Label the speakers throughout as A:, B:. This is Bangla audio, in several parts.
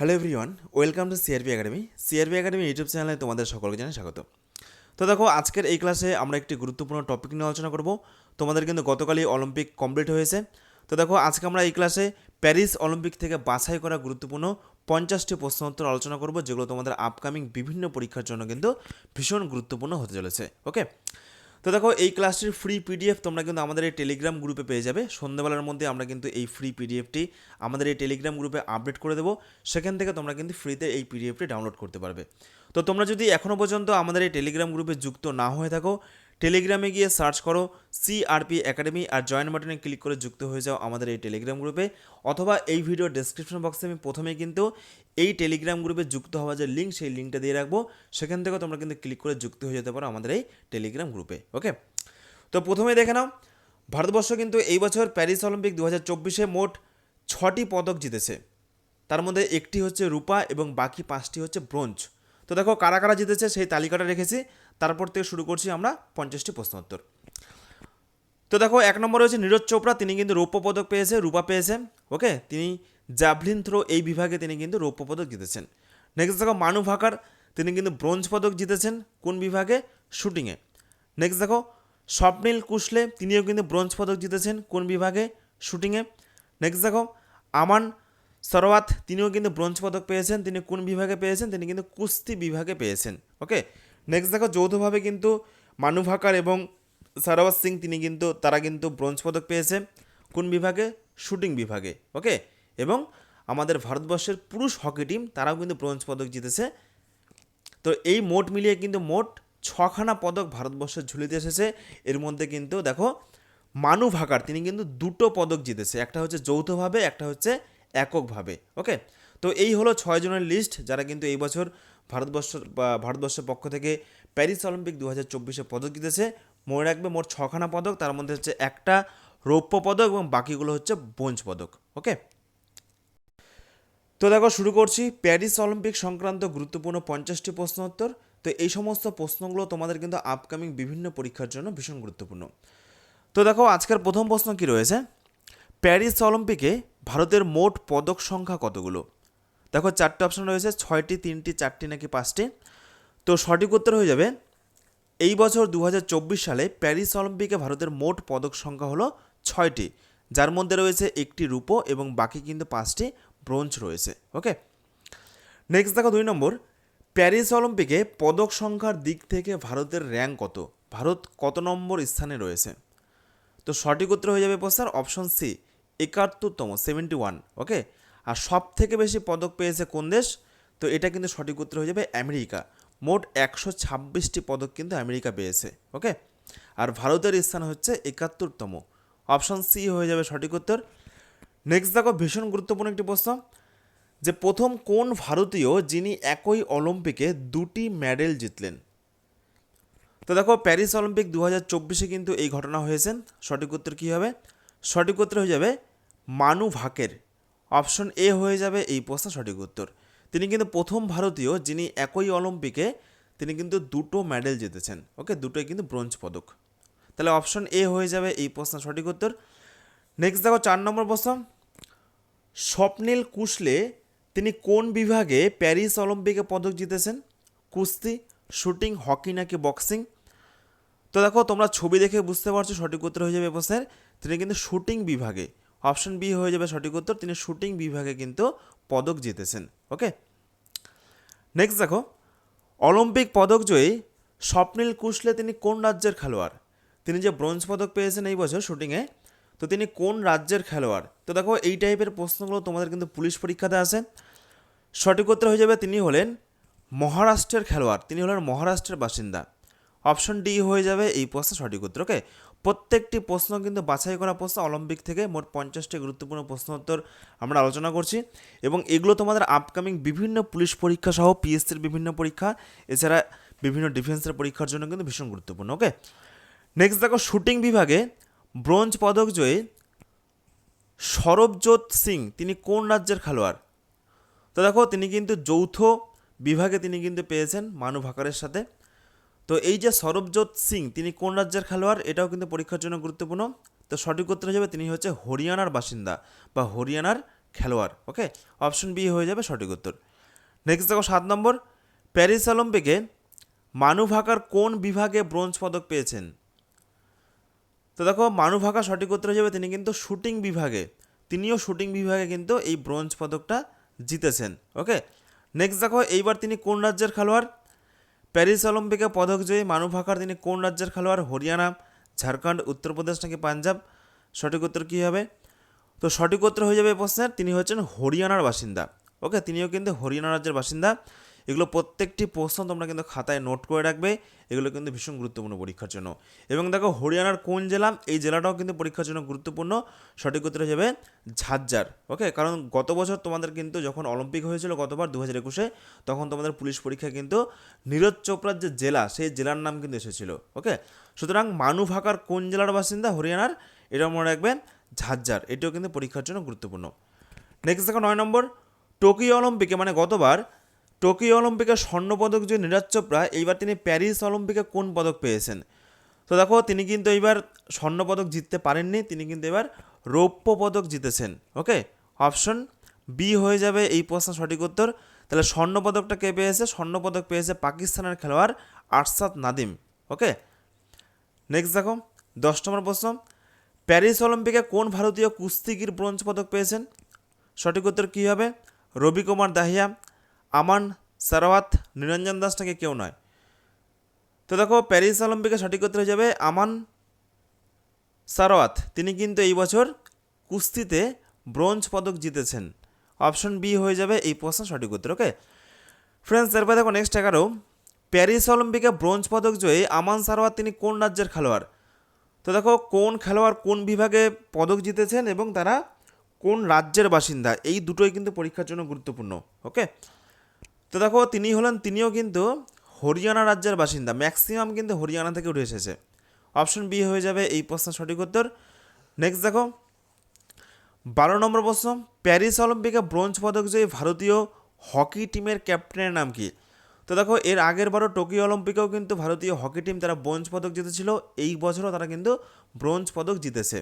A: Hello everyone welcome to CRP academy CRP academy YouTube চ্যানেলে তোমাদের সকলকে জানাই স্বাগত। তো দেখো, আজকের এই ক্লাসে আমরা একটি গুরুত্বপূর্ণ টপিক নিয়ে আলোচনা করব। তোমাদের কিন্তু গতকালই অলিম্পিক কমপ্লিট হয়েছে। তো দেখো, আজকে আমরা এই ক্লাসে প্যারিস অলিম্পিক থেকে বাছাই করা গুরুত্বপূর্ণ পঞ্চাশটি প্রশ্ন উত্তর আলোচনা করব, যেগুলো তোমাদের আপকামিং বিভিন্ন পরীক্ষার জন্য কিন্তু ভীষণ গুরুত্বপূর্ণ হতে চলেছে। ওকে তো দেখো, এই ক্লাসটির ফ্রি পিডিএফ তোমরা কিন্তু আমাদের এই টেলিগ্রাম গ্রুপে পেয়ে যাবে। সন্ধ্যাবেলার মধ্যে আমরা কিন্তু এই ফ্রি পিডিএফটি আমাদের এই টেলিগ্রাম গ্রুপে আপডেট করে দেবো। সেখান থেকে তোমরা কিন্তু ফ্রিতে এই পিডিএফটি ডাউনলোড করতে পারবে। তো তোমরা যদি এখনও পর্যন্ত আমাদের এই টেলিগ্রাম গ্রুপে যুক্ত না হয়ে থাকো টেলিগ্রামে গিয়ে সার্চ করো সিআরপি একাডেমি আর জয়েন বাটনে ক্লিক করে যুক্ত হয়ে যাও আমাদের এই টেলিগ্রাম গ্রুপে অথবা এই ভিডিও ডেসক্রিপশন বক্সে আমি প্রথমেই কিন্তু এই টেলিগ্রাম গ্রুপে যুক্ত হওয়ার যে লিঙ্ক সেই লিঙ্কটা দিয়ে রাখব। সেখান থেকে তোমরা কিন্তু ক্লিক করে যুক্ত হয়ে যেতে পারো আমাদের এই টেলিগ্রাম গ্রুপে ওকে তো প্রথমে দেখে নাও, ভারতবর্ষ কিন্তু এই বছর প্যারিস অলিম্পিক দু হাজার চব্বিশে মোট ছটি পদক জিতেছে। তার মধ্যে একটি হচ্ছে রূপা এবং বাকি পাঁচটি হচ্ছে ব্রোঞ্জ। তো দেখো কারা কারা জিতেছে সেই তালিকাটা রেখেছি, তারপর থেকে শুরু করছি আমরা পঞ্চাশটি প্রশ্নোত্তর তো দেখো, এক নম্বরে হচ্ছে নীরজ চোপড়া, তিনি কিন্তু রৌপ্য পদক পেয়েছে, রূপা পেয়েছে ওকে তিনি জ্যাভলিন থ্রো এই বিভাগে তিনি কিন্তু রৌপ্য পদক জিতেছেন। নেক্সট দেখো, মানু ভাকার, তিনি কিন্তু ব্রোঞ্জ পদক জিতেছেন কোন বিভাগে? শুটিংয়ে নেক্সট দেখো, স্বপ্নীল কুশলে তিনিও কিন্তু ব্রোঞ্জ পদক জিতেছেন কোন বিভাগে? শুটিংয়ে নেক্সট দেখো, আমান সরওয়াত তিনিও কিন্তু ব্রোঞ্জ পদক পেয়েছেন, তিনি কোন বিভাগে পেয়েছেন? তিনি কিন্তু কুস্তি বিভাগে পেয়েছেন ওকে নেক্সট দেখো, যৌথভাবে কিন্তু মানু ভাকার এবং সারাওয়াত সিং, তিনি কিন্তু, তারা কিন্তু ব্রোঞ্জ পদক পেয়েছে কোন বিভাগে? শুটিং বিভাগে ওকে এবং আমাদের ভারতবর্ষের পুরুষ হকি টিম, তারাও কিন্তু ব্রোঞ্জ পদক জিতেছে। তো এই মোট মিলিয়ে কিন্তু মোট ছখানা পদক ভারতবর্ষের ঝুলিতে এসেছে। এর মধ্যে কিন্তু দেখো, মানু ভাকার, তিনি কিন্তু দুটো পদক জিতেছে। একটা হচ্ছে যৌথভাবে, একটা হচ্ছে এককভাবে, ওকে? তো এই হলো ছয় জনের লিস্ট, যারা কিন্তু এই বছর ভারতবর্ষ ভারতবর্ষের পক্ষ থেকে প্যারিস অলিম্পিক দু হাজার চব্বিশে পদক জিতেছে। মনে রাখবে মোট ছখানা পদক, তার মধ্যে হচ্ছে একটা রৌপ্য পদক এবং বাকিগুলো হচ্ছে ব্রোঞ্জ পদক, ওকে? তো দেখো, শুরু করছি। প্যারিস অলিম্পিক সংক্রান্ত গুরুত্বপূর্ণ পঞ্চাশটি প্রশ্ন উত্তর তো এই সমস্ত প্রশ্নগুলো তোমাদের কিন্তু আপকামিং বিভিন্ন পরীক্ষার জন্য ভীষণ গুরুত্বপূর্ণ। তো দেখো, আজকের প্রথম প্রশ্ন কি রয়েছে? প্যারিস অলিম্পিকে ভারতের মোট পদক সংখ্যা কতগুলো? দেখো, চারটে অপশন রয়েছে, ছয়টি, তিনটি, চারটি নাকি পাঁচটি? তো সঠিক উত্তর হয়ে যাবে, এই বছর দু হাজার চব্বিশ সালে প্যারিস অলিম্পিকে ভারতের মোট পদক সংখ্যা হলো ছয়টি। যার মধ্যে রয়েছে একটি রূপো এবং বাকি কিন্তু পাঁচটি। ব্রোঞ্জ রয়েছে ওকে নেক্সট দেখো দুই নম্বর প্যারিস অলিম্পিকে পদক সংখ্যার দিক থেকে ভারতের র্যাঙ্ক কত? ভারত কত নম্বর স্থানে রয়েছে? তো সঠিক উত্তর হয়ে যাবে প্রস্তার অপশন সি একাত্তরতম সেভেন্টি ওয়ান ওকে আর সব থেকে বেশি পদক পেয়েছে কোন দেশ? তো এটা কিন্তু সঠিক উত্তর হয়ে যাবে আমেরিকা। মোট একশো ছাব্বিশটি পদক কিন্তু আমেরিকা পেয়েছে ওকে আর ভারতের স্থান হচ্ছে একাত্তরতম। অপশন সি হয়ে যাবে সঠিক উত্তর নেক্সট দেখো, ভীষণ গুরুত্বপূর্ণ একটি প্রশ্ন, যে প্রথম কোন ভারতীয় যিনি একই অলিম্পিকে দুটি মেডেল জিতলেন? তো দেখো, প্যারিস অলিম্পিক দু হাজার চব্বিশে কিন্তু এই ঘটনা হয়েছেন সঠিক উত্তর কী হবে? সঠিক উত্তর হয়ে যাবে মানু ভাকের। অপশন এ হয়ে যাবে এই প্রশ্ন, সঠিক উত্তর। তিনি কিন্তু প্রথম ভারতীয় যিনি একই অলিম্পিকে তিনি কিন্তু দুটো মেডেল জিতেছেন। ওকে, দুটোই কিন্তু ব্রোঞ্জ পদক। তাহলে অপশন এ হয়ে যাবে এই প্রশ্ন, সঠিক উত্তর। নেক্সট দেখো চার নম্বর প্রশ্ন। স্বপ্নীল কুশলে তিনি কোন বিভাগে প্যারিস অলিম্পিকে পদক জিতেছেন? কুস্তি, শুটিং, হকি নাকি বক্সিং? তো দেখো, তোমরা ছবি দেখে বুঝতে পারছ সঠিক উত্তর হয়ে যাবে প্রশ্নের। তিনি কিন্তু শুটিং বিভাগে, অপশন বি হয়ে যাবে সঠিক উত্তর, তিনি শুটিং বিভাগে কিন্তু পদক জিতেছেন, ওকে? নেক্সট দেখো, অলিম্পিক পদক জয়ী স্বপ্নীল কুশলে তিনি কোন রাজ্যের খেলোয়াড়? তিনি যে ব্রোঞ্জ পদক পেয়েছেন এই বছর শুটিংয়ে তো তিনি কোন রাজ্যের খেলোয়াড়? তো দেখো, এই টাইপের প্রশ্নগুলো তোমাদের কিন্তু পুলিশ পরীক্ষাতে আসে। সঠিক উত্তর হয়ে যাবে তিনি হলেন মহারাষ্ট্রের খেলোয়াড়। তিনি হলেন মহারাষ্ট্রের বাসিন্দা। অপশন ডি হয়ে যাবে এই প্রশ্ন সঠিক উত্তর ওকে প্রত্যেকটি প্রশ্ন কিন্তু বাছাই করা প্রশ্ন অলিম্পিক থেকে মোট পঞ্চাশটি গুরুত্বপূর্ণ প্রশ্ন উত্তর আমরা আলোচনা করছি। এবং এগুলো তোমাদের আপকামিং বিভিন্ন পুলিশ পরীক্ষা সহ পিএসসির বিভিন্ন পরীক্ষা, এছাড়া বিভিন্ন ডিফেন্সের পরীক্ষার জন্য কিন্তু ভীষণ গুরুত্বপূর্ণ ওকে নেক্সট দেখো শুটিং বিভাগে ব্রোঞ্জ পদক জয়ী সরবজোৎ সিং, তিনি কোন রাজ্যের খেলোয়াড়? তো দেখো, তিনি কিন্তু যৌথ বিভাগে তিনি কিন্তু পেয়েছেন মানু ভাকারের সাথে। তো এই যে সরবজোৎ সিং, তিনি কোন রাজ্যের খেলোয়াড়, এটাও কিন্তু পরীক্ষার জন্য গুরুত্বপূর্ণ। তো সঠিক উত্তর হিসেবে তিনি হচ্ছে হরিয়ানার বাসিন্দা বা হরিয়ানার খেলোয়াড় ওকে অপশন বি হয়ে যাবে সঠিক উত্তর। নেক্সট দেখো, সাত নম্বর, প্যারিস অলিম্পিকে মানু ভাকার কোন বিভাগে ব্রোঞ্জ পদক পেয়েছেন? তো দেখো, মানু ভাকা সঠিক উত্তর যাবে তিনি কিন্তু শুটিং বিভাগে, তিনিও শুটিং বিভাগে কিন্তু এই ব্রোঞ্জ পদকটা জিতেছেন, ওকে? নেক্সট দেখো, এইবার তিনি কোন রাজ্যের খেলোয়াড়? প্যারিস অলিম্পিকে পদক জয়ী মানু ভাকার তিনি কোন রাজ্যের খেলোয়াড়? হরিয়ানা, ঝাড়খণ্ড, উত্তরপ্রদেশ নাকি পাঞ্জাব? সঠিক উত্তর কী হবে? তো সঠিক উত্তর হয়ে যাবে প্রশ্নের, তিনি হচ্ছেন হরিয়ানার বাসিন্দা, ওকে? তিনিও কিন্তু হরিয়ানা রাজ্যের বাসিন্দা। এগুলো প্রত্যেকটি প্রশ্ন তোমরা কিন্তু খাতায় নোট করে রাখবে। এগুলো কিন্তু ভীষণ গুরুত্বপূর্ণ পরীক্ষার জন্য। এবং দেখো, হরিয়ানার কোন জেলা? এই জেলাটাও কিন্তু পরীক্ষার জন্য গুরুত্বপূর্ণ। সঠিক উত্তর যাবে ঝাজ্জার ওকে? কারণ গত বছর তোমাদের কিন্তু যখন অলিম্পিক হয়েছিল গতবার দু হাজার একুশে, তখন তোমাদের পুলিশ পরীক্ষায় কিন্তু নীরজ চোপড়ার যে জেলা, সেই জেলার নাম কিন্তু এসেছিল, ওকে? সুতরাং মানু ভাকার কোন জেলার বাসিন্দা? হরিয়ানার। এটা মনে রাখবেন ঝাজ্জার এটাও কিন্তু পরীক্ষার জন্য গুরুত্বপূর্ণ। নেক্সট দেখো, নয় নম্বর, টোকিও অলিম্পিকে মানে গতবার টোকিও অলিম্পিকে স্বর্ণপদক যে নীরজ চোপড়া, এইবার তিনি প্যারিস অলিম্পিকে কোন পদক পেয়েছেন? তো দেখো, তিনি কিন্তু এইবার স্বর্ণপদক জিততে পারেননি, তিনি কিন্তু এবার রৌপ্য পদক জিতেছেন, ওকে? অপশন বি হয়ে যাবে এই প্রশ্ন সঠিক উত্তর। তাহলে স্বর্ণপদকটা কে পেয়েছে? স্বর্ণপদক পেয়েছে পাকিস্তানের খেলোয়াড় আরশাদ নাদিম, ওকে? নেক্সট দেখো, দশ নম্বর প্রশ্ন। প্যারিস অলিম্পিকে কোন ভারতীয় কুস্তিগির ব্রোঞ্জ পদক পেয়েছেন? সঠিক উত্তর কী হবে? রবি কুমার দাহিয়া আমান, সারাওয়াত, নিরঞ্জন দাস নাকি কেউ নয়। তো দেখো, প্যারিস অলিম্পিকে সঠিক উত্তর হয়ে যাবে আমান সারোয়াত তিনি কিন্তু এই বছর কুস্তিতে ব্রোঞ্জ পদক জিতেছেন। অপশন বি হয়ে যাবে এই প্রশ্ন সঠিক উত্তর, ওকে? ফ্রেন্ডস, এরপর দেখো নেক্সট এগারো। প্যারিস অলিম্পিকে ব্রোঞ্জ পদক জয়ী আমান সারোয়াত তিনি কোন রাজ্যের খেলোয়াড়? তো দেখো, কোন খেলোয়াড় কোন বিভাগে পদক জিতেছেন এবং তারা কোন রাজ্যের বাসিন্দা? এই দুটোই কিন্তু পরীক্ষার জন্য গুরুত্বপূর্ণ, ওকে? তো দেখো তিনি হলেন, তিনিও কিন্তু হরিয়ানা রাজ্যের বাসিন্দা। ম্যাক্সিমাম কিন্তু হরিয়ানা থেকে উঠে এসেছে। অপশন বি হয়ে যাবে এই প্রশ্নের সঠিক উত্তর। নেক্সট দেখো, বারো নম্বর প্রশ্ন প্যারিস অলিম্পিকে ব্রোঞ্জ পদক জয়ী ভারতীয় হকি টিমের ক্যাপ্টেনের নাম কি? তো দেখো, এর আগের বারও টোকিও অলিম্পিকেও কিন্তু ভারতীয় হকি টিম তারা ব্রোঞ্জ পদক জিতেছিল। এই বছরও তারা কিন্তু ব্রোঞ্জ পদক জিতেছে।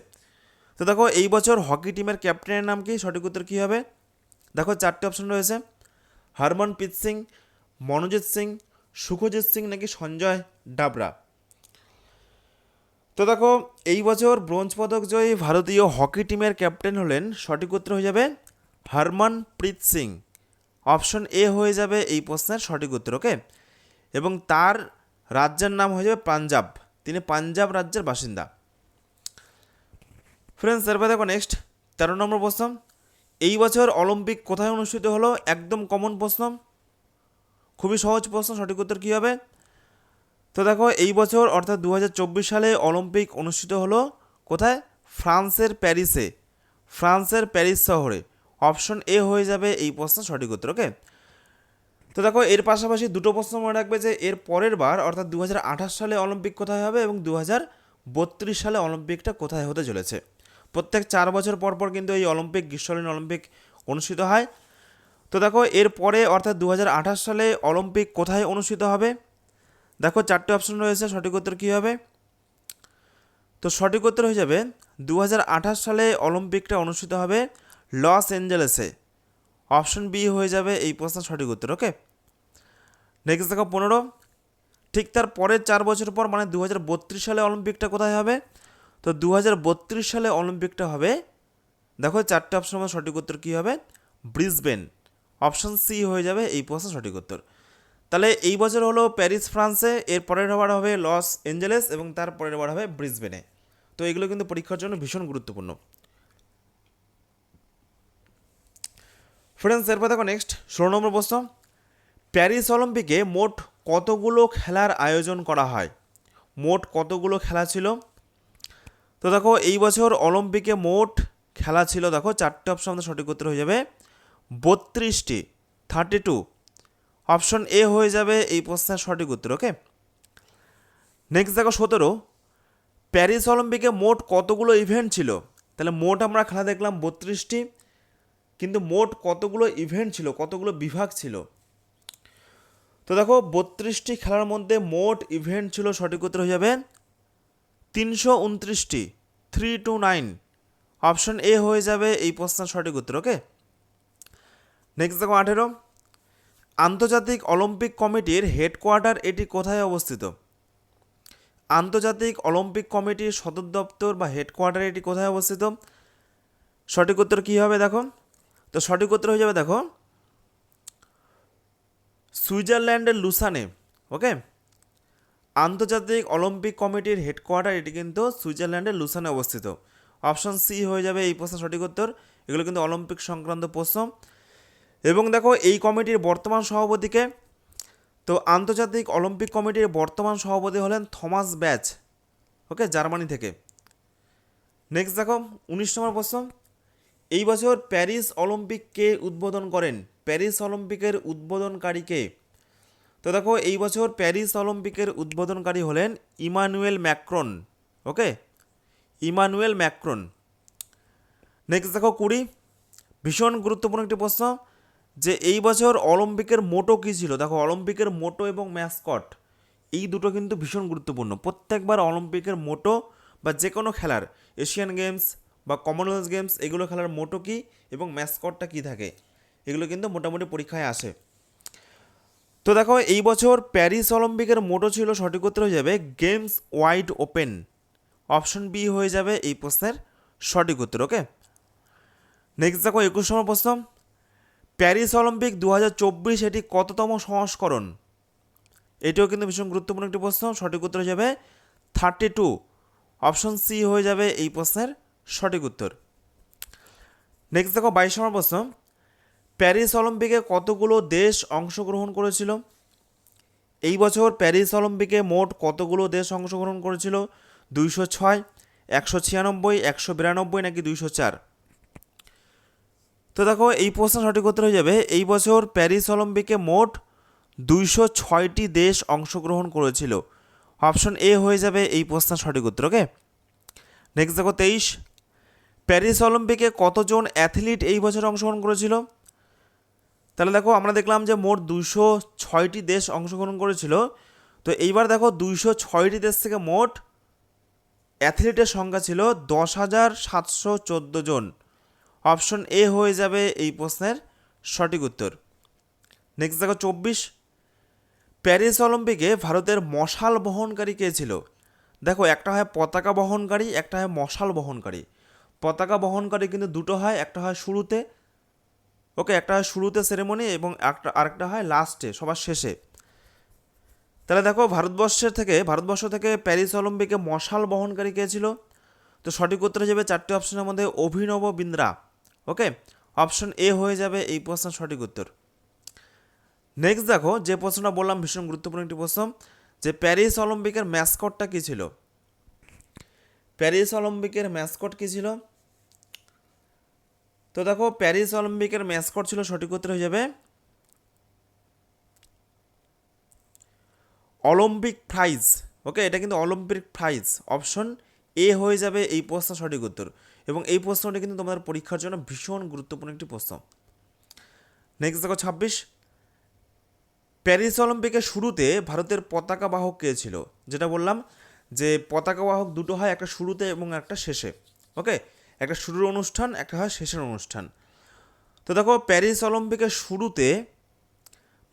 A: তো দেখো, এই বছর হকি টিমের ক্যাপ্টেনের নাম কি? সঠিক উত্তর কী হবে? দেখো, চারটে অপশন রয়েছে। হরমনপ্রীত সিং, মনোজিৎ সিং, সুখজিৎ সিং নাকি সঞ্জয় ডাবরা। তো দেখো, এই বছর ব্রোঞ্জ পদক জয়ী ভারতীয় হকি টিমের ক্যাপ্টেন হলেন সঠিক উত্তর হয়ে যাবে হরমনপ্রীত সিং। অপশন এ হয়ে যাবে এই প্রশ্নের সঠিক উত্তর, ওকে? এবং তার রাজ্যের নাম হয়ে যাবে পাঞ্জাব। তিনি পাঞ্জাব রাজ্যের বাসিন্দা। ফ্রেন্ডস, এরপর দেখো নেক্সট, তেরো নম্বর প্রশ্ন। এই বছর অলিম্পিক কোথায় অনুষ্ঠিত হলো? একদম কমন প্রশ্ন। খুবই সহজ প্রশ্ন, সঠিক উত্তর কী হবে? তো দেখো, এই বছর অর্থাৎ দু হাজার চব্বিশ সালে অলিম্পিক অনুষ্ঠিত হলো কোথায়? ফ্রান্সের প্যারিসে। ফ্রান্সের প্যারিস শহরে। অপশন এ হয়ে যাবে এই প্রশ্ন সঠিক উত্তর, ওকে? তো দেখো, এর পাশাপাশি দুটো প্রশ্ন মনে রাখবে যে এর পরের বার, অর্থাৎ দু হাজার আঠাশ সালে অলিম্পিক কোথায় হবে এবং দু হাজার বত্রিশ সালে অলিম্পিকটা কোথায় হতে চলেছে? প্রত্যেক চার বছর পর পর কিন্তু এই অলিম্পিক, গ্রীষ্মকালীন অলিম্পিক অনুষ্ঠিত হয়। তো দেখো এর পরে অর্থাৎ দু হাজার আঠাশ সালে অলিম্পিক কোথায় অনুষ্ঠিত হবে? দেখো, চারটে অপশন রয়েছে, সঠিক উত্তর কী হবে? তো সঠিক উত্তর হয়ে যাবে দু হাজার আঠাশ সালে অলিম্পিকটা অনুষ্ঠিত হবে লস অ্যাঞ্জেলেসে। অপশন বি হয়ে যাবে এই প্রশ্নের সঠিক উত্তর ওকে নেক্সট দেখো, পনেরো। ঠিক তার পরের চার বছর পর মানে দু হাজার বত্রিশ সালে অলিম্পিকটা কোথায় হবে? তো দু হাজার বত্রিশ সালে অলিম্পিকটা হবে। দেখো চারটে অপশনের মধ্যে সঠিক উত্তর কী হবে? ব্রিসবেন। অপশন সি হয়ে যাবে, এই প্রশ্নের সঠিক উত্তর। তাহলে এই বছর হলো প্যারিস, ফ্রান্সে, এর পরের বার হবে লস এঞ্জেলেস এবং তার পরের বার হবে ব্রিসবেনে। তো এগুলো কিন্তু পরীক্ষার জন্য ভীষণ গুরুত্বপূর্ণ। ফ্রেন্ডস এরপর দেখো নেক্সট ষোলো নম্বর প্রশ্ন। প্যারিস অলিম্পিকে মোট কতগুলো খেলার আয়োজন করা হয়? মোট কতগুলো খেলা ছিল? তো দেখো, এই বছর অলিম্পিকে মোট খেলা ছিল, দেখো, চারটে অপশন আমাদের সঠিক উত্তর হয়ে যাবে। বত্রিশটি থার্টি টু অপশন এ হয়ে যাবে, এই প্রশ্নের সঠিক উত্তর ওকে নেক্সট দেখো, সতেরো। প্যারিস অলিম্পিকে মোট কতগুলো ইভেন্ট ছিল? তাহলে মোট আমরা খেলা দেখলাম বত্রিশটি, কিন্তু মোট কতগুলো ইভেন্ট ছিল, কতগুলো বিভাগ ছিল? তো দেখো, বত্রিশটি খেলার মধ্যে মোট ইভেন্ট ছিল, সঠিক উত্তর হয়ে যাবে তিনশো উনত্রিশটি, three two nine. Option A হয়ে যাবে এই প্রশ্নের সঠিক উত্তর, ওকে? নেক্সট দেখো আঠেরো। আন্তর্জাতিক অলিম্পিক কমিটির হেডকোয়ার্টার এটি কোথায় অবস্থিত? আন্তর্জাতিক অলিম্পিক কমিটির সদর দপ্তর বা হেডকোয়ার্টার এটি কোথায় অবস্থিত? সঠিক উত্তর কী হবে দেখো? তো সঠিক উত্তর হয়ে যাবে দেখো, সুইজারল্যান্ডের লুসানে, ওকে? আন্তর্জাতিক অলিম্পিক কমিটির হেডকোয়ার্টার, এটি কিন্তু সুইজারল্যান্ডের লুসানে অবস্থিত। অপশন সি হয়ে যাবে এই প্রশ্নের সঠিক উত্তর। এগুলো কিন্তু অলিম্পিক সংক্রান্ত প্রশ্ন। এবং দেখো, এই কমিটির বর্তমান সভাপতিকে, তো আন্তর্জাতিক অলিম্পিক কমিটির বর্তমান সভাপতি হলেন থমাস ব্যাচ, ওকে, জার্মানি থেকে। নেক্সট দেখো, উনিশ নম্বর প্রশ্ন। এই বছর প্যারিস অলিম্পিক কে উদ্বোধন করেন। প্যারিস অলিম্পিকের উদ্বোধনকারী কে? তো দেখো, এই বছর প্যারিস অলিম্পিকের উদ্বোধনকারী হলেন Emmanuel Macron, okay? Emmanuel Macron. Next দেখো, কুড়ি। ভীষণ গুরুত্বপূর্ণ একটি প্রশ্ন, যে এই বছর অলিম্পিকের মোটো কী ছিল? দেখো, অলিম্পিকের মোটো এবং ম্যাসকট, এই দুটো কিন্তু ভীষণ গুরুত্বপূর্ণ। প্রত্যেকবার অলিম্পিকের মোটো বা যে কোনো খেলার, এশিয়ান গেমস বা কমনওয়েলথ গেমস, এগুলো খেলার মোটো কী এবং ম্যাসকটটা কী থাকে? এগুলো কিন্তু মোটামুটি পরীক্ষায় আসে। তো দেখো, এই বছর প্যারিস অলিম্পিকের মোটো ছিল সঠিক উত্তর হয়ে যাবে games wide open. Option B হয়ে যাবে এই প্রশ্নের সঠিক উত্তর, ওকে? নেক্সট দেখো একুশ নম্বর প্রশ্ন। প্যারিস অলিম্পিক দু হাজার চব্বিশ এটি কততম সংস্করণ? এটিও কিন্তু ভীষণ গুরুত্বপূর্ণ একটি প্রশ্ন, সঠিক উত্তর হয়ে যাবে থার্টি টু। অপশন সি হয়ে যাবে এই প্রশ্নের সঠিক উত্তর। নেক্সট দেখো বাইশ নম্বর প্রশ্ন। প্যারিস অলিম্পিকে কতগুলো দেশ অংশগ্রহণ করেছিল? এই বছর প্যারিস অলিম্পিকে মোট কতগুলো দেশ অংশগ্রহণ করেছিল? দুইশো ছয়, একশো ছিয়ানব্বই, একশো বিরানব্বই নাকি দুইশো চার? তো দেখো, এই প্রশ্ন সঠিক উত্তর হয়ে যাবে। এই বছর প্যারিস অলিম্পিকে মোট দুইশো ছয়টি দেশ অংশগ্রহণ করেছিল। অপশন এ হয়ে যাবে এই প্রশ্নের সঠিক উত্তর, ওকে? নেক্সট দেখো, তেইশ। প্যারিস অলিম্পিকে কতজন অ্যাথলিট এই বছর অংশগ্রহণ করেছিল? তাহলে দেখো আমরা দেখলাম যে মোট দুইশো ছয়টি দেশ অংশগ্রহণ করেছিল। তো এইবার দেখো দুইশো ছয়টি দেশ থেকে মোট অ্যাথলিটের সংখ্যা ছিল দশ হাজার সাতশো চোদ্দ জন। অপশন এ হয়ে যাবে এই প্রশ্নের সঠিক উত্তর। নেক্সট দেখো চব্বিশ। প্যারিস অলিম্পিকে ভারতের মশাল বহনকারী কে ছিল? দেখো একটা হয় পতাকা বহনকারী, একটা হয় মশাল বহনকারী। পতাকা বহনকারী কিন্তু দুটো হয়, একটা হয় শুরুতে ওকে, একটা হয় শুরুতে সেরেমনি এবং একটা, আরেকটা হয় লাস্টে সবার শেষে। তাহলে দেখো, ভারতবর্ষের থেকে, ভারতবর্ষ থেকে প্যারিস অলিম্পিকে মশাল বহনকারী কে ছিল? তো সঠিক উত্তর হিসেবে চারটি অপশনের মধ্যে অভিনব বিন্দ্রা, ওকে? অপশন এ হয়ে যাবে এই প্রশ্নের সঠিক উত্তর। নেক্সট দেখো, যে প্রশ্নটা বললাম ভীষণ গুরুত্বপূর্ণ একটি প্রশ্ন, যে প্যারিস অলিম্পিকের ম্যাসকটটা কী ছিল? প্যারিস অলিম্পিকের ম্যাসকট কী ছিল? তো দেখো প্যারিস অলিম্পিকের ম্যাসকট ছিল সঠিক উত্তর হয়ে যাবে অলিম্পিক প্রাইজ ওকে এটা কিন্তু অলিম্পিক প্রাইজ অপশন এ হয়ে যাবে এই প্রশ্ন সঠিক উত্তর। এবং এই প্রশ্নটি কিন্তু তোমাদের পরীক্ষার জন্য ভীষণ গুরুত্বপূর্ণ একটি প্রশ্ন। নেক্সট দেখো, ছাব্বিশ। প্যারিস অলিম্পিকের শুরুতে ভারতের পতাকা বাহক কে ছিল? যেটা বললাম যে, পতাকা বাহক দুটো হয়, একটা শুরুতে এবং একটা শেষে। ওকে একটা শুরুর অনুষ্ঠান, একটা হয় শেষের অনুষ্ঠান। তো দেখো, প্যারিস অলিম্পিকের শুরুতে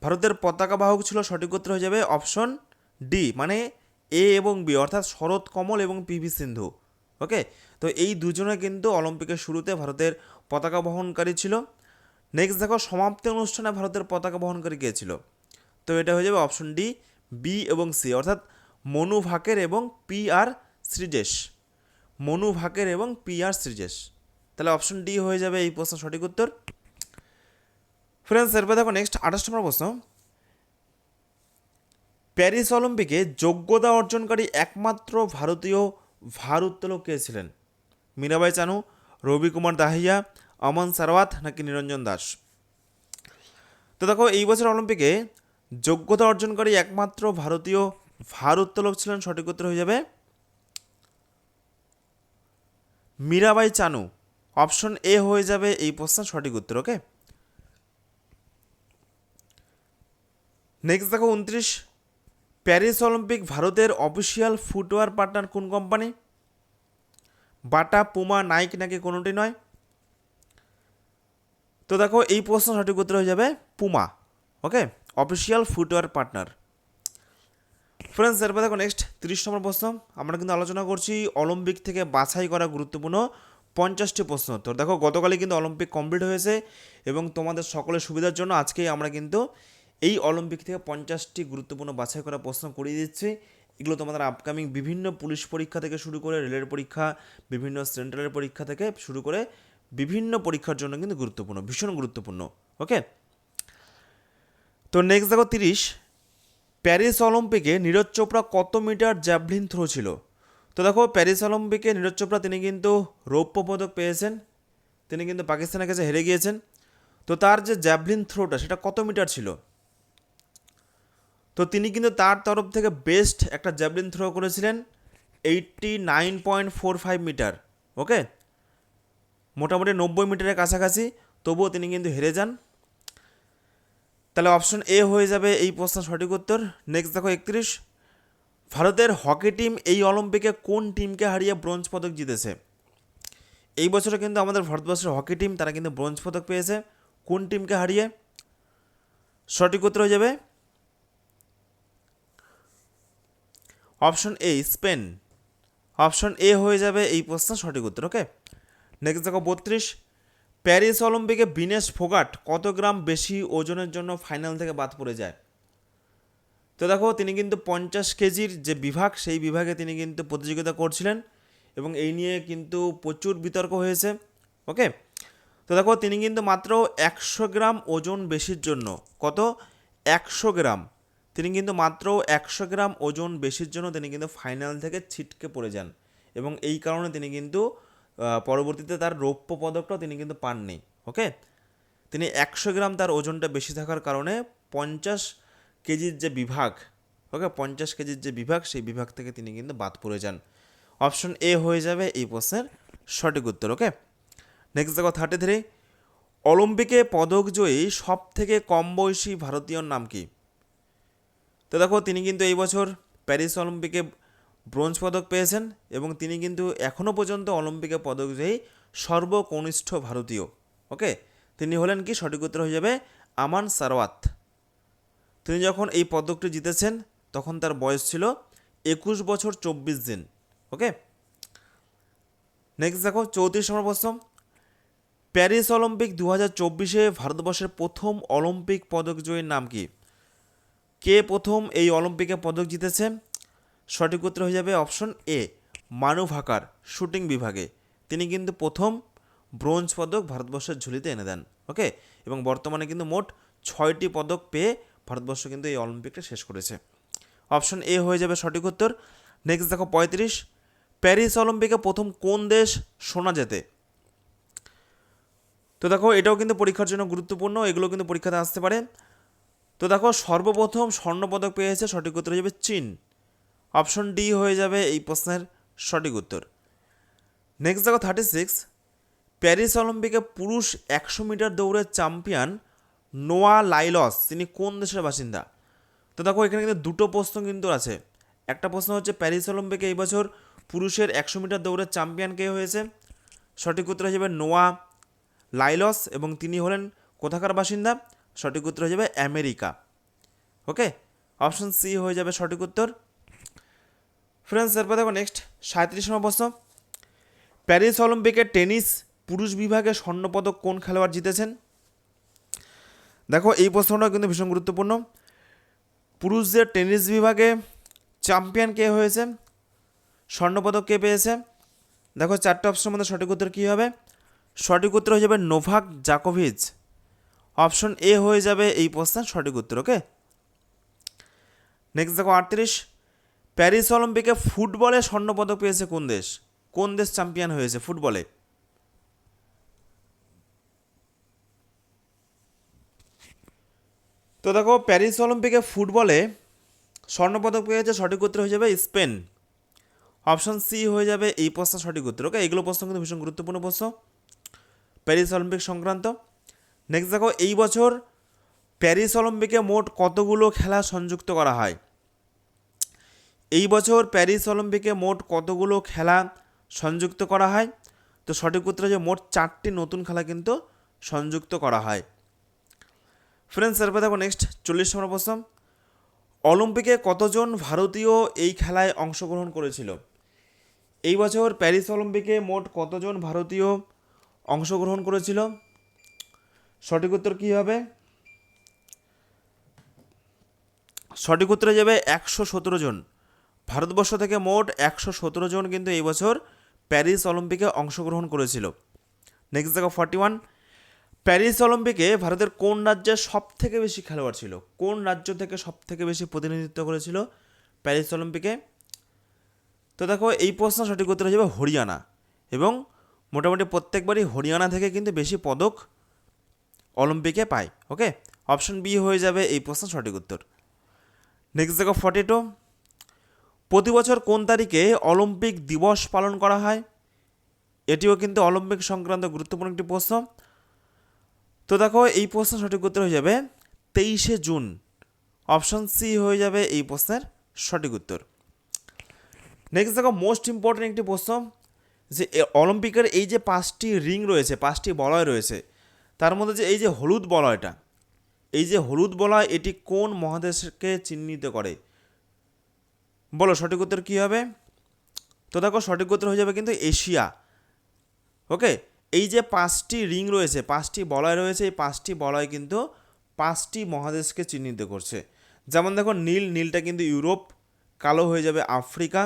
A: ভারতের পতাকা বাহক ছিল সঠিক উত্তর হয়ে যাবে অপশন ডি মানে এ এবং বি, অর্থাৎ শরৎ, কমল এবং পিভি সিন্ধু। ওকে? তো এই দুজনে কিন্তু অলিম্পিকের শুরুতে ভারতের পতাকা বহনকারী ছিল। নেক্সট দেখো, সমাপ্তি অনুষ্ঠানে ভারতের পতাকা বহনকারী কে ছিল? তো এটা হয়ে যাবে অপশন ডি, বি এবং সি, অর্থাৎ মনু ভাকের এবং পি আর শ্রীজেশ। মনু ভাকের এবং পি আর শ্রীজেশ। তাহলে অপশন ডি হয়ে যাবে এই প্রশ্ন সঠিক উত্তর। ফ্রেন্ডস এরপর দেখো নেক্সট আঠাশ নম্বর প্রশ্ন। প্যারিস অলিম্পিকে যোগ্যতা অর্জনকারী একমাত্র ভারতীয় ভারোত্তোলক কে ছিলেন? মীরাবাই চানু রবি কুমার দাহিয়া, অমন সারওয়াত নাকি নিরঞ্জন দাস? তো দেখো এই বছর অলিম্পিকে যোগ্যতা অর্জনকারী একমাত্র ভারতীয় ভারোত্তোলক ছিলেন সঠিক উত্তর হয়ে যাবে মীরাবাই চানু, অপশন এ হয়ে যাবে এই প্রশ্নের সঠিক উত্তর ওকে নেক্সট দেখো উনত্রিশ। প্যারিস অলিম্পিক ভারতের অফিসিয়াল ফুটওয়্যার পার্টনার কোন কোম্পানি বাটা পুমা নাইক নাকি কোনোটি নয়? তো দেখো এই প্রশ্ন সঠিক উত্তর হয়ে যাবে Puma okay official footwear partner friends এরপর দেখো নেক্সট তিরিশ নম্বর প্রশ্ন, আমরা কিন্তু আলোচনা করছি অলিম্পিক থেকে বাছাই করা গুরুত্বপূর্ণ পঞ্চাশটি প্রশ্ন। উত্তর দেখো, গতকালই কিন্তু অলিম্পিক কমপ্লিট হয়েছে এবং তোমাদের সকলের সুবিধার জন্য আজকেই আমরা কিন্তু এই অলিম্পিক থেকে পঞ্চাশটি গুরুত্বপূর্ণ বাছাই করা প্রশ্ন করিয়ে দিচ্ছি। এগুলো তোমাদের আপকামিং বিভিন্ন পুলিশ পরীক্ষা থেকে শুরু করে, রেলের পরীক্ষা, বিভিন্ন সেন্ট্রালের পরীক্ষা থেকে শুরু করে বিভিন্ন পরীক্ষার জন্য কিন্তু গুরুত্বপূর্ণ, ভীষণ গুরুত্বপূর্ণ ওকে তো নেক্সট দেখো, তিরিশ। প্যারিস অলিম্পিকে নীরজ চোপড়া কত মিটার জ্যাভলিন থ্রো ছিল? তো দেখো, প্যারিস অলিম্পিকে নীরজ চোপড়া তিনি কিন্তু রৌপ্য পদক পেয়েছেন। তিনি কিন্তু পাকিস্তানের কাছে হেরে গিয়েছেন। তো তার যে জ্যাভলিন থ্রোটা, সেটা কত মিটার ছিল? তো তিনি কিন্তু তার তরফ থেকে বেস্ট একটা জ্যাভলিন থ্রো করেছিলেন, eighty nine point four five metre, okay? মোটামুটি নব্বই মিটারের কাছাকাছি, তবুও তিনি কিন্তু হেরে যান। তাহলে অপশন এ হয়ে যাবে এই প্রশ্নের সঠিক উত্তর। নেক্সট দেখো একত্রিশ। ভারতের হকি টিম এই অলিম্পিকে কোন টিমকে হারিয়ে ব্রোঞ্জ পদক জিতেছে? এই বছরে কিন্তু আমাদের ভারতবর্ষের হকি টিম, তারা কিন্তু ব্রোঞ্জ পদক পেয়েছে। কোন টিমকে হারিয়ে? সঠিক উত্তর হয়ে যাবে option A, Spain. Option A হয়ে যাবে এই প্রশ্নের সঠিক উত্তর, ওকে? নেক্সট দেখো বত্রিশ। প্যারিস অলিম্পিকে বিনেশ ফোগাট কত গ্রাম বেশি ওজনের জন্য ফাইনাল থেকে বাদ পড়ে যায়? তো দেখো, তিনি কিন্তু পঞ্চাশ কেজির যে বিভাগ, সেই বিভাগে তিনি কিন্তু প্রতিযোগিতা করছিলেন এবং এই নিয়ে কিন্তু প্রচুর বিতর্ক হয়েছে, ওকে? তো দেখো, তিনি কিন্তু মাত্র একশো গ্রাম ওজন বেশির জন্য, কত? একশো গ্রাম। তিনি কিন্তু মাত্র একশো গ্রাম ওজন বেশির জন্য তিনি কিন্তু ফাইনাল থেকে ছিটকে পড়ে যান এবং এই কারণে তিনি কিন্তু পরবর্তীতে তার রৌপ্য পদকটাও তিনি কিন্তু পাননি ওকে তিনি একশো গ্রাম তার ওজনটা বেশি থাকার কারণে পঞ্চাশ কেজির যে বিভাগ ওকে পঞ্চাশ কেজির যে বিভাগ, সেই বিভাগ থেকে তিনি কিন্তু বাদ পড়ে যান। অপশন এ হয়ে যাবে এই প্রশ্নের সঠিক উত্তর ওকে নেক্সট দেখো থার্টি থ্রি অলিম্পিকে পদক জয়ী সব থেকে কম বয়সী ভারতীয়র নাম কি? তো দেখো, তিনি কিন্তু এই বছর প্যারিস অলিম্পিকে ব্রোঞ্জ পদক পেয়েছেন এবং তিনি কিন্তু এখনও পর্যন্ত অলিম্পিকে পদক জয়ী সর্বকনিষ্ঠ ভারতীয়, ওকে? তিনি হলেন কি? সঠিক উত্তর হয়ে যাবে আমান সারওয়াত। তিনি যখন এই পদকটি জিতেছেন, তখন তার বয়স ছিল একুশ বছর চব্বিশ দিন, ওকে? নেক্সট দেখো, চৌত্রিশ নম্বর প্রশ্ন। প্যারিস অলিম্পিক দু হাজার চব্বিশে ভারতবর্ষের প্রথম অলিম্পিক পদক জয়ীর নাম কি? কে প্রথম এই অলিম্পিকে পদক জিতেছে? সঠিক উত্তর হয়ে যাবে অপশন এ মানু ভাকার শুটিং বিভাগে। তিনি কিন্তু প্রথম ব্রোঞ্জ পদক ভারতবর্ষের ঝুলিতে এনে দেন, ওকে? এবং বর্তমানে কিন্তু মোট ছয়টি পদক পেয়ে ভারতবর্ষ কিন্তু এই অলিম্পিকটা শেষ করেছে। অপশন এ হয়ে যাবে সঠিক উত্তর। নেক্সট দেখো পঁয়ত্রিশ। প্যারিস অলিম্পিকে প্রথম কোন দেশ সোনা জেতে? তো দেখো, এটাও কিন্তু পরীক্ষার জন্য গুরুত্বপূর্ণ, এগুলো কিন্তু পরীক্ষাতে আসতে পারে। তো দেখো, সর্বপ্রথম স্বর্ণপদক পেয়েছে, সঠিক উত্তর হয়ে যাবে চীন। অপশন ডি হয়ে যাবে এই প্রশ্নের সঠিক উত্তর। নেক্সট দেখো থার্টি সিক্স প্যারিস অলিম্পিকে পুরুষ একশো মিটার দৌড়ের চ্যাম্পিয়ন নোয়া লাইলস, তিনি কোন দেশের বাসিন্দা? তো দেখো এখানে কিন্তু দুটো প্রশ্ন কিন্তু আছে। একটা প্রশ্ন হচ্ছে, প্যারিস অলিম্পিকে এই বছর পুরুষের একশো মিটার দৌড়ের চ্যাম্পিয়ন কে হয়েছে? সঠিক উত্তর যাবে নোয়া লাইলস এবং তিনি হলেন কোথাকার বাসিন্দা? সঠিক উত্তর হয়ে যাবে আমেরিকা। ওকে অপশন সি হয়ে যাবে সঠিক উত্তর। ফ্রেন্ডস এরপর দেখো নেক্সট সাঁত্রিশ নম্বর প্রশ্ন। প্যারিস অলিম্পিকে টেনিস পুরুষ বিভাগে স্বর্ণপদক কোন খেলোয়াড় জিতেছেন? দেখো, এই প্রশ্নটা কিন্তু ভীষণ গুরুত্বপূর্ণ। পুরুষদের টেনিস বিভাগে চ্যাম্পিয়ন কে হয়েছে? স্বর্ণপদক কে পেয়েছে? দেখো, চারটে অপশনের মধ্যে সঠিক উত্তর কী হবে? সঠিক উত্তর হয়ে যাবে নোভাক জাকোভিচ। অপশন এ হয়ে যাবে এই প্রশ্নের সঠিক উত্তর ওকে নেক্সট দেখো, আটত্রিশ। প্যারিস অলিম্পিকে ফুটবলে স্বর্ণপদক পেয়েছে কোন দেশ? কোন দেশ চ্যাম্পিয়ন হয়েছে ফুটবলে? তো দেখো, প্যারিস অলিম্পিকে ফুটবলে স্বর্ণপদক পেয়েছে সঠিক উত্তর হয়ে যাবে স্পেন। অপশন সি হয়ে যাবে এই প্রশ্নের সঠিক উত্তর, ওকে? এগুলো প্রশ্ন কিন্তু ভীষণ গুরুত্বপূর্ণ প্রশ্ন। প্যারিস অলিম্পিক সংক্রান্ত। নেক্সট দেখো, এই বছর প্যারিস অলিম্পিকে মোট কতগুলো খেলা সংযুক্ত করা হয়? এই বছর প্যারিস অলিম্পিকে মোট কতগুলো খেলা সংযুক্ত করা হয়? তো সঠিক উত্তর যে মোট চারটি নতুন খেলা কিন্তু সংযুক্ত করা হয়। ফ্রেন্ডস এরপর দেখো নেক্সট চল্লিশ নম্বর প্রশ্ন। অলিম্পিকে কতজন ভারতীয় এই খেলায় অংশগ্রহণ করেছিল? এই বছর প্যারিস অলিম্পিকে মোট কতজন ভারতীয় অংশগ্রহণ করেছিল? সঠিক উত্তর কী হবে? সঠিক উত্তরে যাবে একশো সতেরো জন। ভারতবর্ষ থেকে মোট একশো সতেরো জন কিন্তু এই বছর প্যারিস অলিম্পিকে অংশগ্রহণ করেছিল। নেক্সট দেখো ফর্টি ওয়ান প্যারিস অলিম্পিকে ভারতের কোন রাজ্যে সব থেকে বেশি খেলোয়াড় ছিল? কোন রাজ্য থেকে সব থেকে বেশি প্রতিনিধিত্ব করেছিল প্যারিস অলিম্পিকে? তো দেখো, এই প্রশ্ন সঠিক উত্তর হয়ে যাবে হরিয়ানা। এবং মোটামুটি প্রত্যেকবারই হরিয়ানা থেকে কিন্তু বেশি পদক অলিম্পিকে পায় ওকে অপশন বি হয়ে যাবে এই প্রশ্ন সঠিক উত্তর। নেক্সট দেখো ফর্টি টু প্রতি বছর কোন তারিখে অলিম্পিক দিবস পালন করা হয়? এটিও কিন্তু অলিম্পিক সংক্রান্ত গুরুত্বপূর্ণ একটি প্রশ্ন। তো দেখো, এই প্রশ্ন সঠিক উত্তর হয়ে যাবে তেইশে জুন। অপশন সি হয়ে যাবে এই প্রশ্নের সঠিক উত্তর। নেক্সট দেখো মোস্ট ইম্পর্টেন্ট একটি প্রশ্ন, যে অলিম্পিকের এই যে পাঁচটি রিং রয়েছে, পাঁচটি বলয় রয়েছে, তার মধ্যে যে এই যে হলুদ বলয়টা, এই যে হলুদ বলয় এটি কোন মহাদেশকে চিহ্নিত করে? বলো, সঠিক উত্তর কী হবে? তো দেখো, সঠিক উত্তর হয়ে যাবে কিন্তু এশিয়া। ওকে? এই যে পাঁচটি রিং রয়েছে, পাঁচটি বলয় রয়েছে, এই পাঁচটি বলয় কিন্তু পাঁচটি মহাদেশকে চিহ্নিত করছে। যেমন দেখো, নীল, নীলটা কিন্তু ইউরোপ, কালো হয়ে যাবে আফ্রিকা,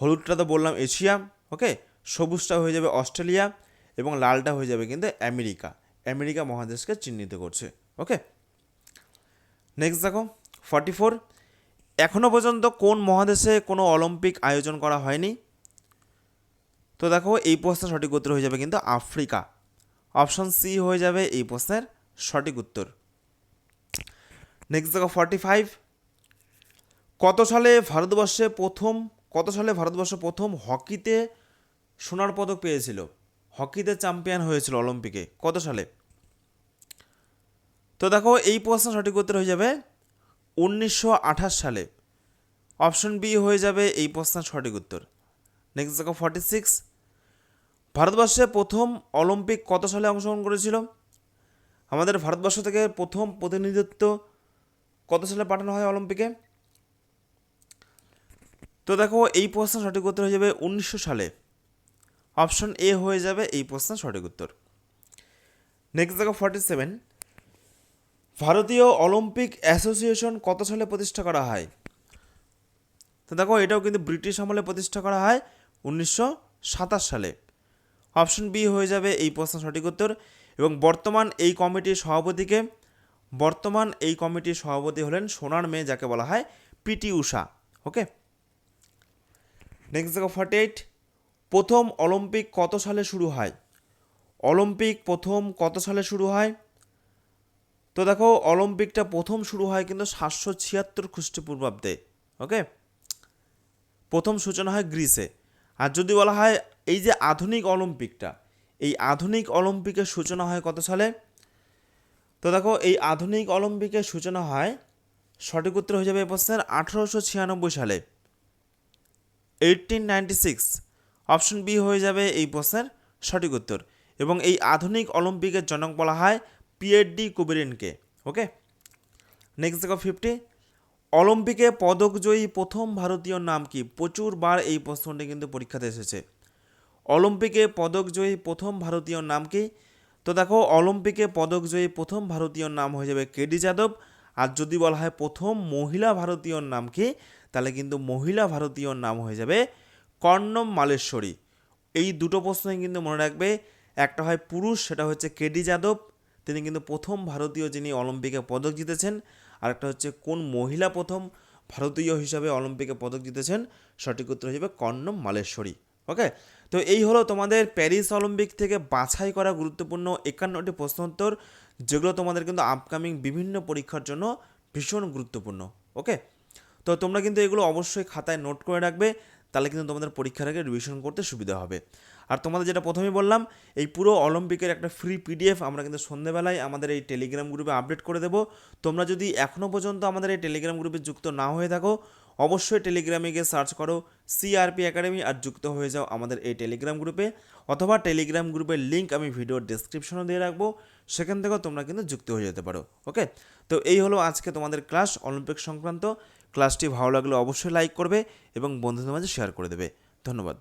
A: হলুদটা তো বললাম এশিয়া, ওকে? সবুজটা হয়ে যাবে অস্ট্রেলিয়া এবং লালটা হয়ে যাবে কিন্তু আমেরিকা। আমেরিকা মহাদেশকে চিহ্নিত করছে, ওকে? নেক্সট দেখো ফর্টি ফোর এখনও পর্যন্ত কোন মহাদেশে কোনো অলিম্পিক আয়োজন করা হয়নি? তো দেখো, এই প্রশ্নের সঠিক উত্তর হয়ে যাবে কিন্তু আফ্রিকা। অপশন সি হয়ে যাবে এই প্রশ্নের সঠিক উত্তর। নেক্সট দেখো ফর্টি ফাইভ কত সালে ভারতবর্ষে প্রথম, কত সালে ভারতবর্ষ প্রথম হকিতে সোনার পদক পেয়েছিল? হকিতে চ্যাম্পিয়ন হয়েছিল অলিম্পিকে। কত সালে? তো দেখো, এই প্রশ্ন সঠিক উত্তর হয়ে যাবে উনিশশো আঠাশ সালে। অপশন বি হয়ে যাবে এই প্রশ্নের সঠিক উত্তর। নেক্সট দেখো ফর্টি সিক্স ভারতবর্ষে প্রথম অলিম্পিক কত সালে অংশগ্রহণ করেছিল? আমাদের ভারতবর্ষ থেকে প্রথম প্রতিনিধিত্ব কত সালে পাঠানো হয় অলিম্পিকে? তো দেখো এই প্রশ্ন সঠিক উত্তর হয়ে যাবে উনিশশো সালে। অপশন এ হয়ে যাবে এই প্রশ্নের সঠিক উত্তর। নেক্সট দেখো ফর্টি সেভেন ভারতীয় অলিম্পিক অ্যাসোসিয়েশন কত সালে প্রতিষ্ঠা করা হয়? তো দেখো, এটাও কিন্তু ব্রিটিশ আমলে প্রতিষ্ঠা করা হয় উনিশশো সাতাশ সালে। অপশন বি হয়ে যাবে এই প্রশ্ন সঠিক উত্তর। এবং বর্তমান এই কমিটির সভাপতিকে, বর্তমান এই কমিটির সভাপতি হলেন সোনার মেয়ে, যাকে বলা হয় পিটি উষা ওকে? নেক্সট দেখো ফর্টি এইট প্রথম অলিম্পিক কত সালে শুরু হয়? অলিম্পিক প্রথম কত সালে শুরু হয়? তো দেখো, অলিম্পিকটা প্রথম শুরু হয় কিন্তু সাতশো ছিয়াত্তর খ্রিস্টপূর্বাব্দে, ওকে? প্রথম সূচনা হয় গ্রিসে। আর যদি বলা হয় এই যে আধুনিক অলিম্পিকটা, এই আধুনিক অলিম্পিকের সূচনা হয় কত সালে? তো দেখো, এই আধুনিক অলিম্পিকের সূচনা হয়, সঠিক উত্তর হয়ে যাবে এই প্রশ্নের, আঠারোশো ছিয়ানব্বই সালে। Eighteen ninety six option B হয়ে যাবে এই প্রশ্নের সঠিক উত্তর। এবং এই আধুনিক অলিম্পিকের জনক বলা হয় পিএডডি কুবেরিনকে ওকে নেক্সট দেখো ফিফটি অলিম্পিকে পদকজয়ী প্রথম ভারতীয় নাম কি? প্রচুর বার এই প্রশ্নটি কিন্তু পরীক্ষাতে এসেছে। অলিম্পিকে পদকজয়ী প্রথম ভারতীয় নাম কি? তো দেখো অলিম্পিকে পদকজয়ী প্রথম ভারতীয় নাম হয়ে যাবে কেডি যাদব। আর যদি বলা হয় প্রথম মহিলা ভারতীয় নাম কি? তাহলে কিন্তু মহিলা ভারতীয় নাম হয়ে যাবে কর্ণম মালেশ্বরী। এই দুটো প্রশ্নই কিন্তু মনে রাখবে। একটা হয় পুরুষ, সেটা হচ্ছে কেডি যাদব। তিনি কিন্তু প্রথম ভারতীয় যিনি অলিম্পিকে পদক জিতেছেন, আরেকটা হচ্ছে কোন মহিলা প্রথম ভারতীয় হিসাবে অলিম্পিকে পদক জিতেছেন, সঠিক উত্তর হিসেবে কর্ণম মালেশ্বরী। ওকে তো এই হলো তোমাদের প্যারিস অলিম্পিক থেকে বাছাই করা গুরুত্বপূর্ণ একান্নটি প্রশ্নোত্তর, যেগুলো তোমাদের কিন্তু আপকামিং বিভিন্ন পরীক্ষার জন্য ভীষণ গুরুত্বপূর্ণ। ওকে তো তোমরা কিন্তু এগুলো অবশ্যই খাতায় নোট করে রাখবে, তাহলে কিন্তু তোমাদের পরীক্ষার আগে রিভিশন করতে সুবিধা হবে। আর তোমাদের যেটা প্রথমেই বললাম, এই পুরো অলিম্পিকের একটা ফ্রি পিডিএফ আমরা কিন্তু সন্ধেবেলায় আমাদের এই টেলিগ্রাম গ্রুপে আপডেট করে দেবো। তোমরা যদি এখনও পর্যন্ত আমাদের এই টেলিগ্রাম গ্রুপে যুক্ত না হয়ে থাকো, অবশ্যই টেলিগ্রামে গিয়ে সার্চ করো সিআরপি একাডেমি আর যুক্ত হয়ে যাও আমাদের এই টেলিগ্রাম গ্রুপে অথবা টেলিগ্রাম গ্রুপের লিঙ্ক আমি ভিডিওর ডেসক্রিপশনে দিয়ে রাখব, সেখান থেকেও তোমরা কিন্তু যুক্ত হয়ে যেতে পারো ওকে তো এই হলো আজকে তোমাদের ক্লাস অলিম্পিক সংক্রান্ত। ক্লাসটি ভালো লাগলে অবশ্যই লাইক করবে এবং বন্ধুদের মাঝে শেয়ার করে দেবে। ধন্যবাদ।